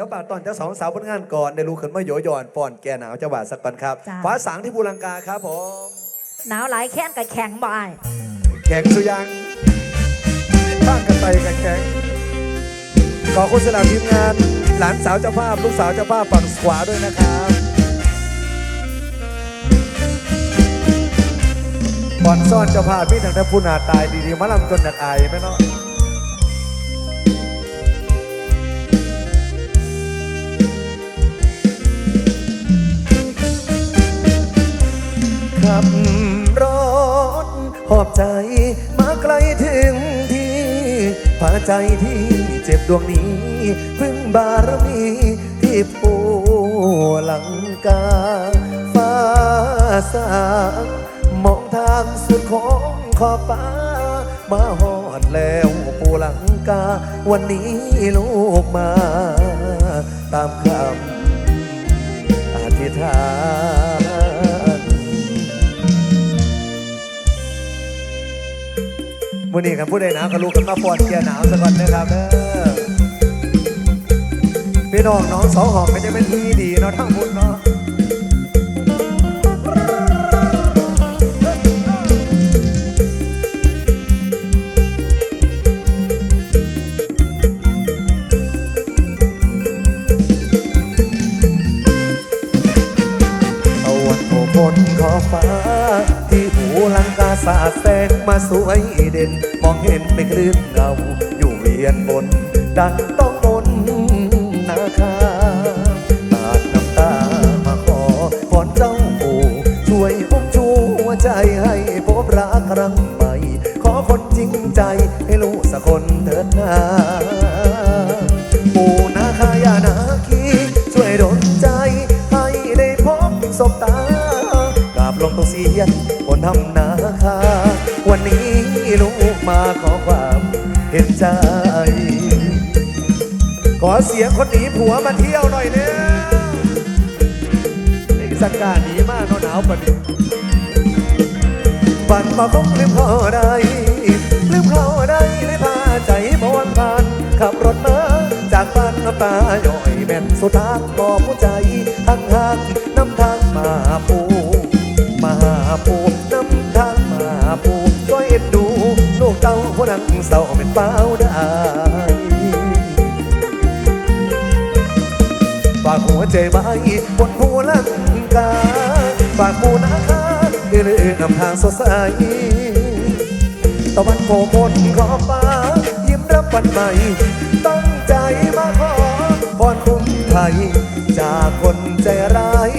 ดี๋ยวป่าตอนเจ้าสองสาวผลงานก่อนได้รู้ขึ้นมาโยยอนป่อนแกหนาวจังหวัดสักก่อนครับจ้าฟ้าสางที่บูรังกาครับผมหนาวหลายแค้นกับแข็งบ่ายแข่งสุยังข้างกันไปกันแข่งขอคุณสลาทีมงาน หลานสาวเจ้าภาพลูกสาวเจ้าภาพฝั่งขวาด้วยนะครับบอลซ่อนเจ้าภาพพี่ทางท่านผู้นาตายดีๆมาลำจนหนักอายไหมเนาะ ขับรถหอบใจมาไกลถึงที่พาใจที่เจ็บดวงนี้ พึ่งบารมีที่ปูหลังกาฟ้าสางมองทางสุดของขอบฟ้า มาหอดแล้วปูหลังกา วันนี้ลูกมา ตามคำอธิษฐาน มื่อนี้กันผู้ใดหนาวก็ลูกกันมาปอนเกียร์หนาวสักก่อนนะครับเด้อพี่น้องน้องสองหอมก็จะเป็นที่ดีเนาะทั้งบุญเนาะอวันโพนขอฟ้า สาดแสงมาสวยเด่น มองเห็นเป็นคลื่นเงา อยู่เวียนบน ดังต้องมนนาคาตาดน้ำตามาขอพรเจ้าปู่ช่วยอุ้มชูหัวใจให้พบรักครั้งใหม่ ขอคนจริงใจให้ลูกสักคนเถิดนาปู่นาคายานาคีช่วยดลใจให้ได้พบสบตากราบลงตรงเสียนบนทำน ลูกมาขอความเห็นใจ ขอเสียงคนหนีผัวมาเที่ยวหน่อยเนี่ยสังการหนีมากหนาวปะนี้ฝันมาคงลืมเขาได้ลืมเขาได้เลยพาใจบอนผ่านขับรถมาจากบ้านน้ำตาย่อยแม่นสุดทางบอกผู้ใจห่างห่างๆน้ำทางมาปูมาปูน้ำทางมาปู ผู้นังเศร้าเป็นเป้าได้ฝากหัวใจไว้บนภูลังกาฝากปูนาคาเรื่อยๆนำทางสดใสตะวันโผล่พ้นขอบฟ้ายิ้มรับวันใหม่ตั้งใจมาขอพรคุ้มไทยจากคนใจร้าย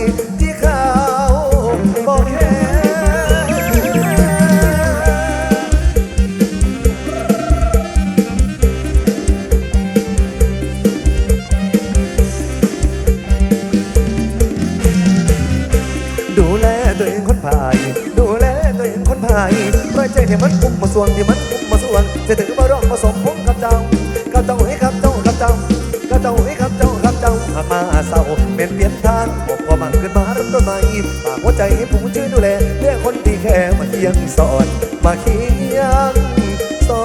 คนภายปล่อยใจที่มันพุ่มมาส่วงที่มันพุ่มมาส่วงจะถึงมาร้องมาสมพงกับเจ้ากับเจ้าให้ครับเจ้ากับเจ้ากับเจ้าให้ครับเจ้าครับเจ้าหากมาเศร้าเป็นเปลี่ยนทางบอกว่ามันขึ้นมาเริ่มต้นใหม่ฝากหัวใจให้ผู้ช่วยดูแลเรื่องคนที่แค่มาเคียงสอนมาเคียงสอ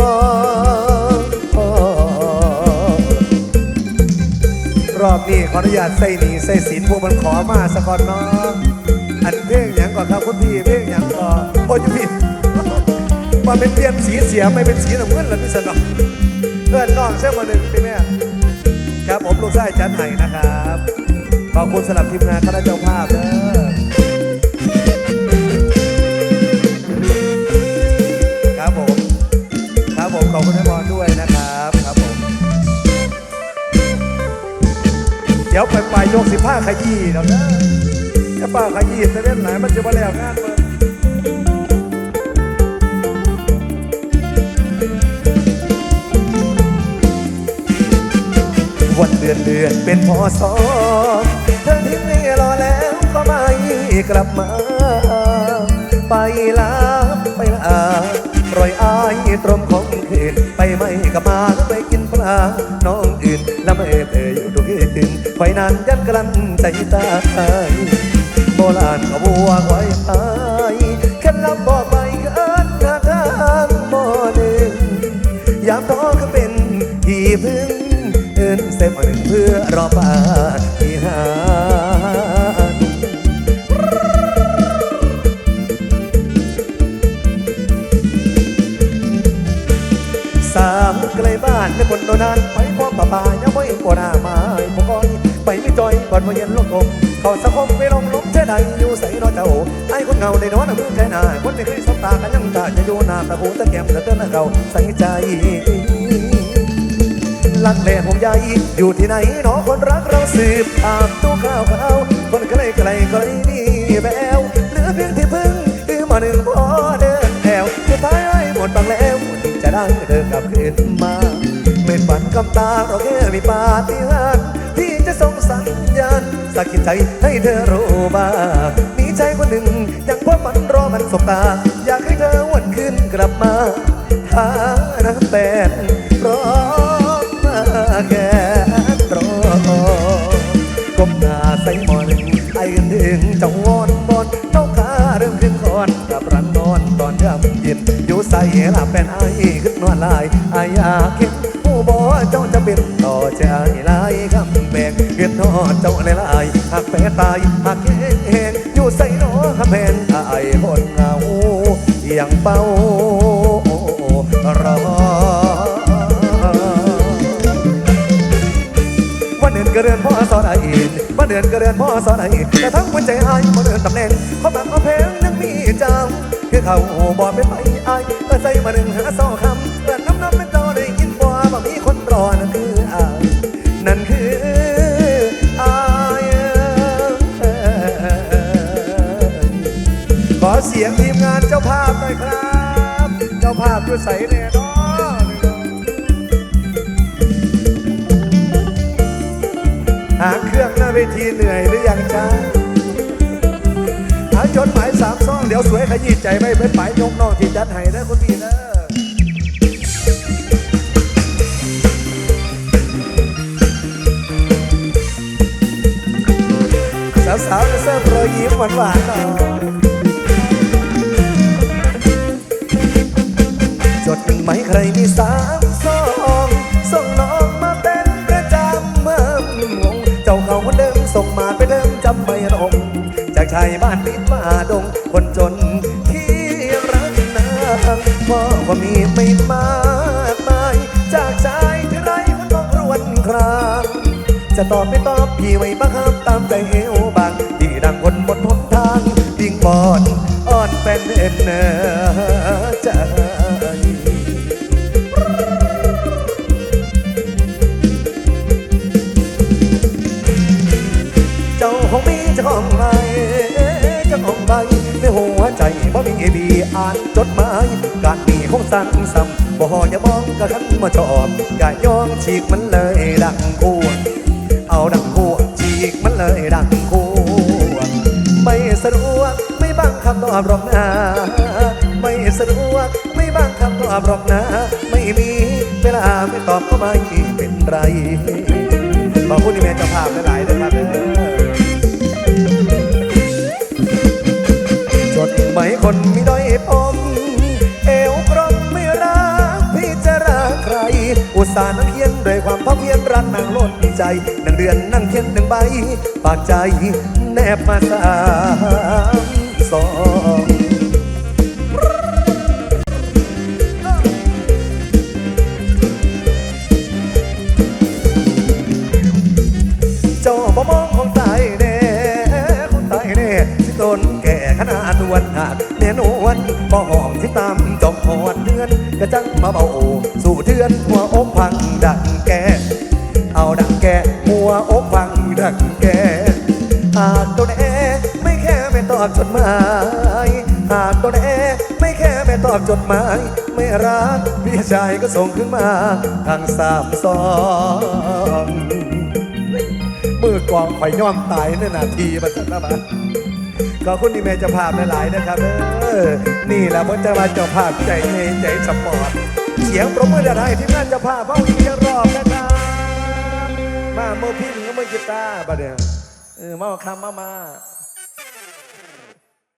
นรอบนี้ขออนุญาตใส่หนีใส่สินพวกมันขอมาสะก่อนเนาะอันเพลงหยังก่อนครับคุณพี่เพลงหยังก่อนโอ้ยพี่ มาเป็นเปลี่ยนสีเสียไม่เป็นสีน้ำเงินแล้วพี่สนอเพื่อนน้องเชื่อมาหนึ่งพี่แม่ครับผมลูกชายจันไห้นะครับขอบคุณสำหรับทีมงานคณะเจ้าภาพเด้อครับผมครับผมขอบคุณให้พรด้วยนะครับครับผม เดี๋ยวไปไปยกสิบห้าขยี้เดี๋ยวนะจะป้าขยี้จะเล่นไหนมันจะมาแล้วงานเปิด วันเดือนเดือนเป็นพอสอเธอทิ้งนี่รอแล้วก็ไม่กลับมา ไปลาไปลาปล่อยอายตรมของคืนไปไม่กลับมาไปกินปลา น้องอื่นแล้วไม่เธออยู่ทุกคืนคอยนานยันกลั้นใจตายโบราณเขาบัวไว้ตายแค่ลับบอกไปเกินหน้าทางบ่หนึ่งยามท้องก็เป็นที่พึ่ง เอินเซฟมาหนึ่งเพื่อรอปาฏิหาสามไกลบ้านในบนโนนานไปพร้อมป่าป่ายังไม่ปวดหน้าไม้พวกก้อยไปไม่จอยก่อนมาเย็นลงกลมเขาสังคมไม่ลงล้มเท่ใดอยู่ใส่นอเจ้าไอ้คนเงาในนอนมือแค่หน้าคนที่เคยสบตากันยังตาจะอยู่หน้าตะหูตะแก้มตะเตือนเก่าใส่ใจ ลักแหล่ผมใหญ่อยู่ที่ไหนหนอคนรักเราสืบตามตู้ข้าวขาวคนไกลไกลไกลนี่แววเหลือเพียงที่พึ่งคือมาหนึ่งพอเดินแถวสุดท้ายไอ้หมดบางแล้วที่จะได้เดินกลับคืนมาไม่ฝันกำตาเราแค่มีปาฏิหาริย์ที่จะส่งสัญญาณสักกิดใจให้เธอรู้บ้างมีใจคนหนึ่งยังพบมันรอมันสบตา อยากให้เธอวันคืนกลับมาหาน้ำแตน แค่รอกบหน้าใส่หมอนไอ้กันถึงจังวอนบอนเต้าขาเริ่มขึ้นคอนกับรันนอนตอนยามเย็นอยู่ใส่หลับเป็นไอ้ขึ้นนวลลายไอ้อยากเห็นผู้บอเจ้าจะเป็นต่อใจลายคำแบกเกิดนอเจ้าในลายหากแพ้ตายหากแห้งแห้งอยู่ใส่นอคำแพนไอ้คนเหงาอย่างเป้า อนไอ้อินวันเดือนก็เดือนพ่อสอนไอ้อินแต่ทั้งหัวใจไอ้มาเดินตำแหน่งความหลักความแพงยังมีจำคือเขาบอกเป็นไปไอ้ก็ใจมาหนึ่งหาสองคำเกิดน้ำน้ำเป็นเจ้าได้ยินบ่ว่ามีคนรอนั่นคือไอ้นั่นคือไอ้ขอเสียงทีมงานเจ้าภาพหน่อยครับ เจ้าภาพด้วยใสแน่นอนาเครื่องหน้าเวทีเหนื่อยหรือยังจ้าหาจดหมายสามซองเดี๋ยวสวยขยี้ใจไม่เป็นหมายยกน้องที่จัดให้นะคุณพี่นะสาวๆจะเสิร์ฟรอยยิ้มหวานๆหน่อยจดหมายใครมีสามซอง ชายบ้านปิดมาดง คนจนที่รักนางพ่อก็มีไม่มากมาย จากชายที่ไรมันต้องรวนครางจะตอบไม่ตอบพี่ไว้บังคับตามใจเอวบางที่ดังคนบนหนทางพิงบอนอ่อนเป็นเอ็นเนอใจเจ้าของมีเจ้าของ บ่มีเอบีอ่านจดหมายการมีของสั่งซ้ำบ่อย่ามองกะขันมาชอบกะยองฉีกมันเลยดังคู่เอาดังคู่ฉีกมันเลยดังคู่ไม่สะดวกไม่บังคำตอบรอกนะไม่สะดวกไม่บังคำตอบรอกนะ ไม่มีเวลาไม่ตอบก็ไม่เป็นไรขอบคุณที่แม่เจ้าภาพหลายๆนะครับ เด้อจดหมายคนมีด้อยปมเอวกรมไม่รักพี่จะรักใคร อุตส่าห์นั่งเคียนด้วยความภาคเพียรรักนางล้นใจนั่งเดือนนั่งเขียนหนึ่งใบ ปากใจแนบมาสามสอง กระจังมาเบาโอสู่เทือนหัวอกพังดังแก เอาดังแกหัวอกพังดังแกหากตัวแน่ไม่แค่ไม่ตอบจดหมายหากตัวแน่ไม่แค่ไม่ตอบจดหมาย ไม่รักพี่ชายก็ส่งขึ้นมาทางสามสองมือกวางข่ย่อมตายในนาทีมาสักนะบ้าน ขอบคุณที่แม่จะภาพหลายๆนะครับเออนี่แหละมันจะมาเจ้าภาพใจเฮใจสปอร์ตเสียงปรบมือได้ที่นั่นจะภาพเฝ้าอีกรอบนะครับมาโมอพินก็มือกีตาร์บัดเดียวเออมาเอาคำมามา